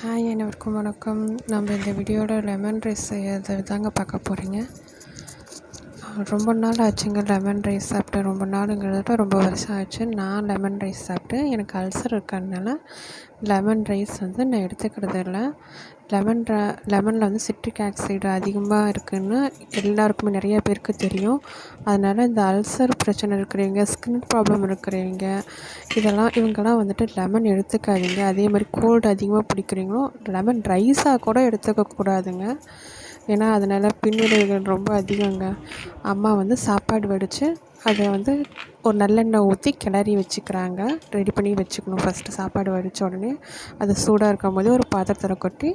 Hi அனைவருக்கும் வணக்கம். நம்ம இந்த வீடியோவில் லெமன் ரைஸ் செய்யறது தாங்க பார்க்க போகிறீங்க ரொம்ப நாள் ஆச்சுங்க லெமன் ரைஸ் சாப்பிட்டு. ரொம்ப நாளுங்கிறத ரொம்ப வருஷம் ஆச்சு. நான் லெமன் ரைஸ் சாப்பிட்டு எனக்கு அல்சர் இருக்கிறதுனால லெமன் ரைஸ் வந்து நான் எடுத்துக்கிறது இல்லை. லெமன் ர லெமனில் வந்து சிட்ரிக் ஆக்சைடு அதிகமாக இருக்குதுன்னு எல்லாருக்குமே நிறைய பேருக்கு தெரியும். அதனால் இந்த அல்சர் பிரச்சனை இருக்கிறவங்க ஸ்கின் ப்ராப்ளம் இருக்கிறவங்க இதெல்லாம் இவங்கெல்லாம் வந்துட்டு லெமன் எடுத்துக்காதீங்க. அதே மாதிரி கோல்டு அதிகமாக பிடிக்கிறீங்களோ லெமன் ரைஸாக கூட எடுத்துக்கக்கூடாதுங்க. ஏன்னா அதனால் பின்விளைவுகள் ரொம்ப அதிகங்க. அம்மா வந்து சாப்பாடு வடித்து அதை வந்து ஒரு நல்லெண்ணெய் ஊற்றி கிளறி வச்சுக்கிறாங்க. ரெடி பண்ணி வச்சுக்கணும் ஃபஸ்ட்டு சாப்பாடு வடித்த உடனே. அது சூடாக இருக்கும் போது ஒரு பாத்திரத்தில் கொட்டி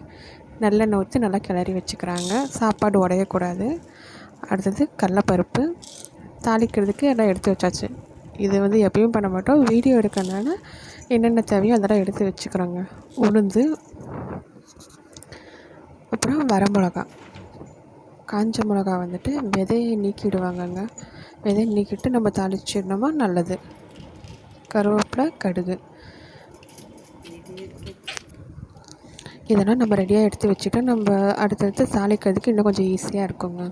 நல்லெண்ணெய் ஊற்றி நல்லா கிளறி வச்சுக்கிறாங்க. சாப்பாடு உடையக்கூடாது. அடுத்தது கடலப்பருப்பு. தாளிக்கிறதுக்கு எல்லாம் எடுத்து வச்சாச்சு. இது வந்து எப்பயும் பண்ண மாட்டோம். வீடியோ எடுக்கிறதுனால என்னென்ன தேவையோ அதெல்லாம் எடுத்து வச்சுக்கிறோங்க. உளுந்து அப்புறம் வரமிளகா காஞ்ச மிளகா வந்துட்டு விதையை நீக்கிடுவாங்கங்க. விதையை நீக்கிட்டு நம்ம தாளிச்சிடணுமா? நல்லது. கருவேப்பிலை கடுகு. இதெல்லாம் நம்ம ரெடியாக எடுத்து வச்சுட்டு நம்ம அடுத்தடுத்து தாளிக்கிறதுக்கு இன்னும் கொஞ்சம் ஈஸியாக இருக்குங்க.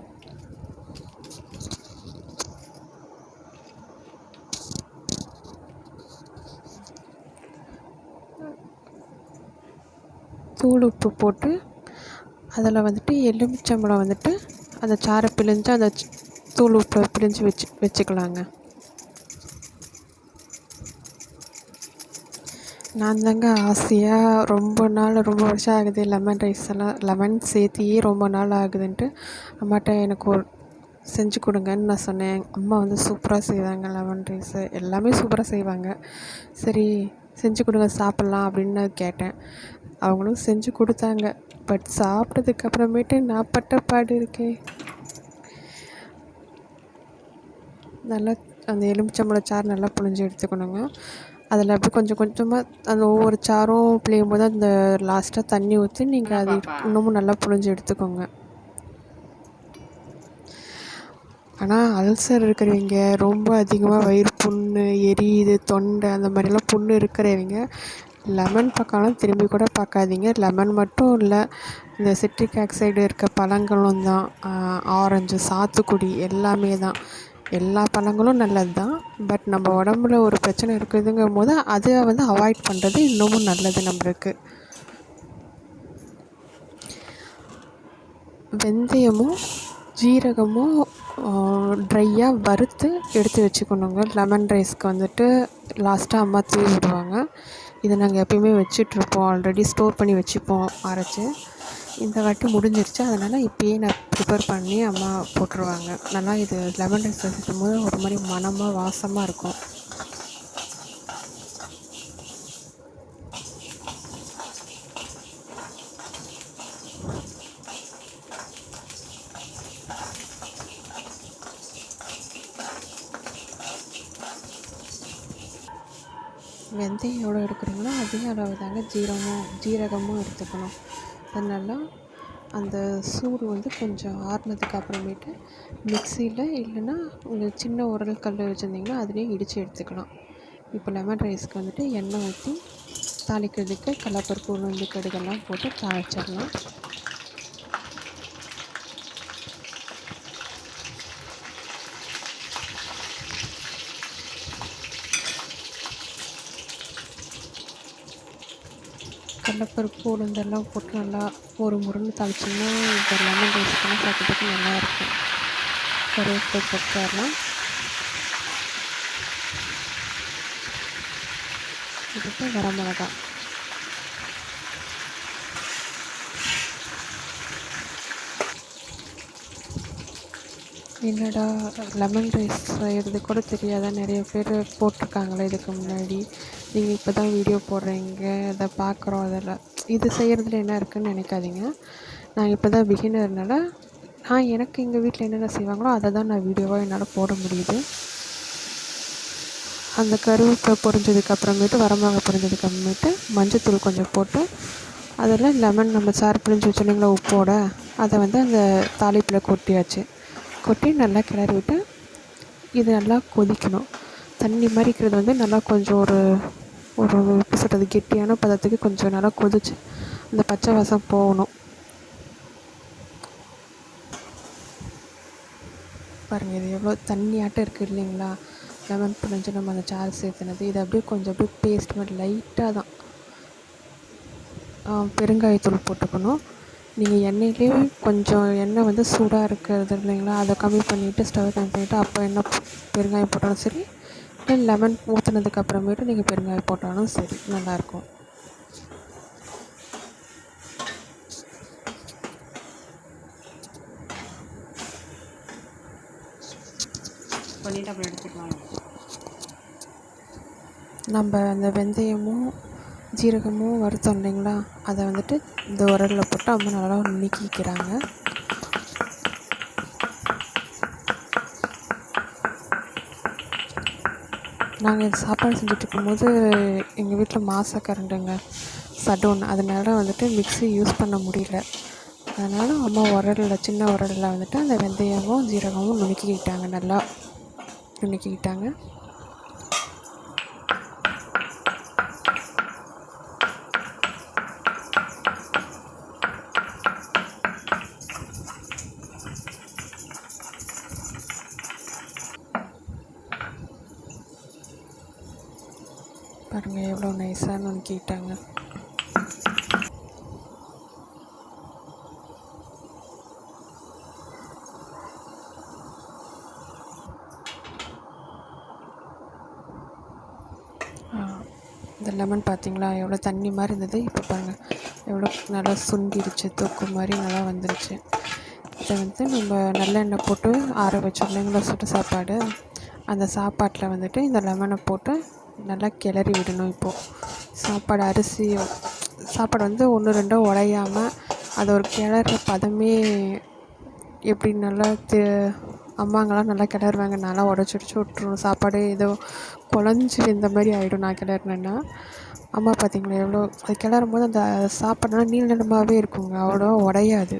தூள் உப்பு போட்டு அதில் வந்துட்டு எலுமிச்சம்பழம் வந்துட்டு அந்த சாறை பிழிஞ்சு அந்த தூள் உப்பை பிழிஞ்சு வச்சு வச்சுக்கலாங்க. நான் தாங்க ஆசையாக ரொம்ப நாள் ரொம்ப வருஷம் ஆகுது லெமன் ரைஸ் எல்லாம் லெமன் சேர்த்தியே ரொம்ப நாள் ஆகுதுன்ட்டு அம்மாட்ட எனக்கு ஒரு செஞ்சு கொடுங்கன்னு நான் சொன்னேன். அம்மா வந்து சூப்பராக செய்வாங்க லெமன் ரைஸு எல்லாமே சூப்பராக செய்வாங்க. சரி செஞ்சு கொடுங்க சாப்பிட்லாம் அப்படின்னு நான் கேட்டேன். அவங்களும் செஞ்சு கொடுத்தாங்க. பட் சாப்பிட்டதுக்கு அப்புறமேட்டு நான் பட்ட பாடு இருக்கே. நல்லா அந்த எலுமிச்சம்பழ சாறு நல்லா புழிஞ்சு எடுத்துக்கணுங்க. அதில் அப்படியே கொஞ்சம் கொஞ்சமாக அந்த ஒவ்வொரு சாரும் பிழியும் போது அந்த லாஸ்ட்டாக தண்ணி ஊற்றி நீங்கள் அது இன்னமும் நல்லா புழிஞ்சு எடுத்துக்கோங்க. ஆனால் அல்சர் இருக்கிறவங்க ரொம்ப அதிகமாக வயிறு புண்ணு எரியுது தொண்டை அந்த மாதிரிலாம் புண்ணு இருக்கிறவங்க லெமன் பக்கம்லாம் திரும்பி கூட பார்க்காதீங்க. லெமன் மட்டும் இல்லை இந்த சிட்ரிக் ஆக்சைடு இருக்க பழங்களும் தான். ஆரஞ்சு சாத்துக்குடி எல்லாமே தான். எல்லா பழங்களும் நல்லது தான். பட் நம்ம உடம்புல ஒரு பிரச்சனை இருக்குதுங்கும் போது அதை வந்து அவாய்ட் பண்ணுறது இன்னமும் நல்லது நம்மளுக்கு. வெந்தயமும் ஜீரகமும் ட்ரையாக வறுத்து எடுத்து வச்சுக்கணுங்க. லெமன் ரைஸ்க்கு வந்துட்டு லாஸ்ட்டாக அம்மா தூவி விடுவாங்க. இதை நாங்கள் எப்பயுமே வச்சிட்ருப்போம். ஆல்ரெடி ஸ்டோர் பண்ணி வச்சுப்போம் அரைச்சி. இந்த வாட்டி முடிஞ்சிருச்சு. அதனால் இப்போயே நான் ப்ரிப்பேர் பண்ணி அம்மா போட்டுருவாங்க. நல்லா இது லெமன் ரைஸ் வச்சுக்கும் போது ஒரு மாதிரி மணமாக வாசமாக இருக்கும். வெந்தயம் எவ்வளோ எடுக்கிறீங்களோ அதே அளவு தாங்க ஜீரகமும் ஜீரகமும் எடுத்துக்கணும். அது நல்லா அந்த சூடு வந்து கொஞ்சம் ஆறுனதுக்கு அப்புறமேட்டு மிக்சியில் இல்லைன்னா சின்ன உரல் கல் வச்சுருந்தீங்கன்னா அதுலேயும் இடித்து எடுத்துக்கலாம். இப்போ லெமன் ரைஸ்க்கு வந்துட்டு எண்ணெய் ஊற்றி தாளிக்கிறதுக்கு கடலப்பருப்பு உளுந்து கடுகெல்லாம் போட்டு தாளிச்சிடலாம். கடலப்பருப்பு உளுந்தெல்லாம் போட்டு நல்லா ஒரு முருன்னு தாளிச்சிங்கன்னா இந்த லெமன் ரைஸ்க்கெல்லாம் சாப்பிட்றதுக்கு நல்லாயிருக்கும் கருவேப்பிலை போட்டுலாம் இதுக்கு வரமிளகா. என்னடா லெமன் ரைஸ் செய்கிறது கூட தெரியாதா? நிறைய பேர் போட்டிருக்காங்களே இதுக்கு முன்னாடி. நீங்கள் இப்போ தான் வீடியோ போடுறீங்க அதை பார்க்குறோம் அதில் இது செய்கிறதுல என்ன இருக்குதுன்னு நினைக்காதீங்க. நான் இப்போ தான் பிகினர்னால நான் எனக்கு எங்கள் வீட்டில் என்னென்ன செய்வாங்களோ அதை தான் நான் வீடியோவாக என்னால் போட முடியுது. அந்த கருவேப்பிலை பொரிஞ்சதுக்கு அப்புறமேட்டு வரமிளகா பொரிஞ்சதுக்கு அப்புறமேட்டு மஞ்சத்தூள் கொஞ்சம் போட்டு அதில் லெமன் நம்ம சாறு பிழிஞ்சு வச்சோம் உப்போட அதை வந்து அந்த தாளிப்பில் கொட்டியாச்சு. கொட்டி நல்லா கிளறி விட்டு இது நல்லா கொதிக்கணும். தண்ணி மாதிரி இருக்கிறது வந்து நல்லா கொஞ்சம் ஒரு ஒரு எப்படி சொல்கிறது கெட்டியான பதத்துக்கு கொஞ்சம் நல்லா கொதிச்சு அந்த பச்சை வாசம் போகணும். பாருங்கள் இது எவ்வளோ தண்ணியாட்டம் இருக்குது இல்லைங்களா? லெமன் புழிஞ்சு நம்ம அந்த சாறு சேர்த்துனது. இது அப்படியே கொஞ்சம் அப்படியே பேஸ்ட் மாதிரி லைட்டாக தான். பெருங்காயத்தூள் போட்டுக்கணும். நீங்கள் எண்ணெயிலே கொஞ்சம் எண்ணெய் வந்து சூடாக இருக்கிறது இல்லைங்களா? அதை கம்மி பண்ணிவிட்டு ஸ்டவ் கம்மி பண்ணிவிட்டு அப்போ எண்ணெய் பெருங்காயம் போட்டாலும் சரி லெமன் ஊற்றுனதுக்கு அப்புறமேட்டு நீங்கள் பெருங்காயம் போட்டாலும் சரி நல்லாயிருக்கும். பண்ணிட்டு அப்புறம் எடுத்துக்கலாம். நம்ம அந்த வெந்தயமும் ஜீரகமும் வறுத்தோம் இல்லைங்களா? அதை வந்துட்டு இந்த உரலில் போட்டு அம்மா நல்லா நுணுக்கிக்கிறாங்க. நாங்கள் சாப்பாடு செஞ்சுட்டு இருக்கும்போது எங்கள் வீட்டில் மாச கரண்டுங்க சடோன் அதனால வந்துட்டு மிக்ஸி யூஸ் பண்ண முடியல. அதனால் அம்மா உரலில் சின்ன உரலில் வந்துட்டு அந்த வெந்தயமும் ஜீரகமும் நுணுக்கிக்கிட்டாங்க நல்லா நுணுக்கிக்கிட்டாங்க பாருங்கள் எவ்வளோ அப்படின்னு கேட்டாங்க. இந்த லெமன் பார்த்தீங்களா? எவ்வளோ தண்ணி மாதிரி இருந்தது. இப்போ பாருங்கள் எவ்வளோ நல்லா சுண்டிடுச்சு. தொக்கு மாதிரி நல்லா வந்துருச்சு. இதை வந்து நம்ம நல்லெண்ணெய் போட்டு ஆற வச்சோம். சுட்டு சாப்பாடு. அந்த சாப்பாட்டில் வந்துட்டு இந்த லெமனை போட்டு நல்லா கிளறி விடணும் இப்போது சாப்பாடு அரிசி சாப்பாடு வந்து ஒன்று ரெண்டோ உடையாமல் அதை ஒரு கிளற பதமே எப்படி நல்லா தெ அம்மாங்கெல்லாம் நல்லா கிளறுவாங்க. நல்லா உடச்சி உடச்சி விட்ரும் சாப்பாடு ஏதோ குழஞ்சி இந்த மாதிரி ஆகிடும் நான் கிளறுனேன்னா. அம்மா பார்த்தீங்களா எவ்வளோ அது கிளறும் போது அந்த சாப்பாடுலாம் நீள் நிலமாகவே இருக்குங்க. அவ்வளோவா உடையாது.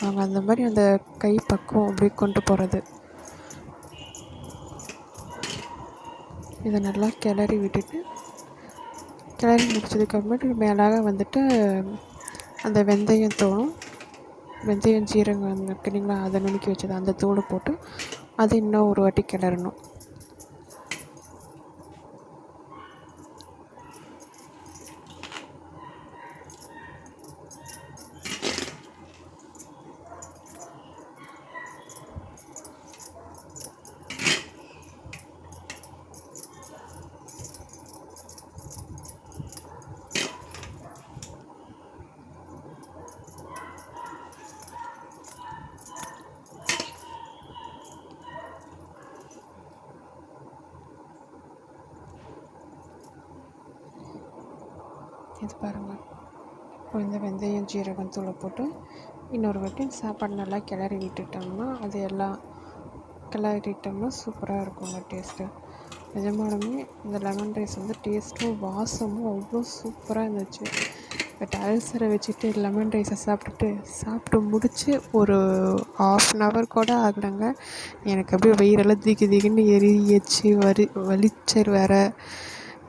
அவங்க அந்த மாதிரி அந்த கை பக்குவம் அப்படி கொண்டு போகிறது இதை நல்லா கிளறி விட்டுட்டு கிளறி முடிச்சதுக்கப்புறமேட்டு மேலாக வந்துட்டு அந்த வெந்தயம் தோணும் வெந்தயம் சீரகம் இருக்குது இல்லைங்களா அதை நுணுக்கி வச்சது அந்த தூளை போட்டு அதை இன்னும் ஒரு வாட்டி கிளறணும். இது பாருங்கள் கொஞ்சம் வெந்தயம் ஜீரகம் தூளை போட்டு இன்னொரு வாட்டி சாப்பாடு நல்லா கிளறி விட்டுட்டோம்னா அது எல்லாம் கிளறிட்டோம்னா சூப்பராக இருக்குங்க டேஸ்ட்டு நிஜமானமே இந்த லெமன் ரைஸ் வந்து டேஸ்ட்டும் வாசமும் அவ்வளோ சூப்பராக இருந்துச்சு. பட் அல்சரை வச்சுட்டு லெமன் ரைஸை சாப்பிட்டுட்டு சாப்பிட்டு முடித்து ஒரு ஆஃப் அன் ஹவர் கூட ஆகலைங்க. எனக்கு அப்படியே வயிறெல்லாம் திக்கு திக்குன்னு எரியிச்சு வரி வலிச்சர் வேறு.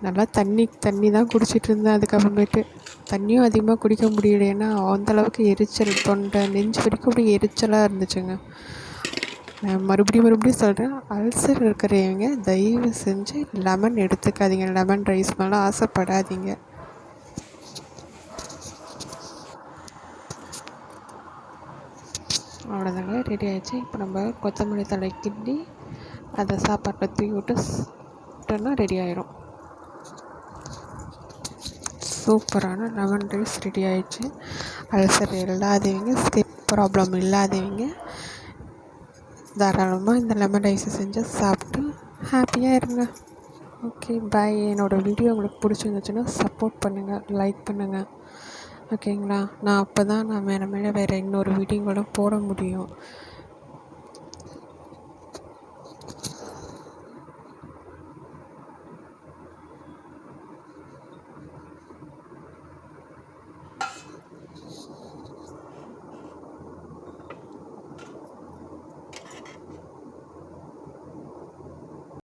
நல்லா தண்ணி தண்ணி தான் குடிச்சிட்டு இருந்தேன் அதுக்கப்புறமேட்டு. தண்ணியும் அதிகமாக குடிக்க முடியல. ஏன்னா அந்தளவுக்கு எரிச்சல் தொண்டை நெஞ்சு வரைக்கும் அப்படியே எரிச்சலாக இருந்துச்சுங்க. நான் மறுபடியும் மறுபடியும் சொல்கிறேன் அல்சர் இருக்கிறவங்க தயவு செஞ்சு லெமன் எடுத்துக்காதீங்க. லெமன் ரைஸ் மேலே ஆசைப்படாதீங்க. அவ்வளோதாங்க ரெடி ஆயிடுச்சு. இப்போ நம்ம கொத்தமல்லி தழை கிண்டி அதை சாப்பாட்டில் தூக்கி விட்டு விட்டோன்னா ரெடி ஆயிரும். சூப்பரான லெமன் ரைஸ் ரெடி ஆயிடுச்சு. அல்சர் இல்லாதவங்க ஸ்கிப் ப்ராப்ளம் இல்லாதவங்க தாராளமாக இந்த லெமன் ரைஸை செஞ்சு சாப்பிட்டு ஹாப்பியாக இருங்க. ஓகே பாய் என்னோடய வீடியோ உங்களுக்கு பிடிச்சிருந்துச்சுன்னா சப்போர்ட் பண்ணுங்கள் லைக் பண்ணுங்கள் ஓகேங்களா நான் அப்போ தான் நான் மேலே மேலே வேறு இன்னொரு வீடியோங்களும் போட முடியும்.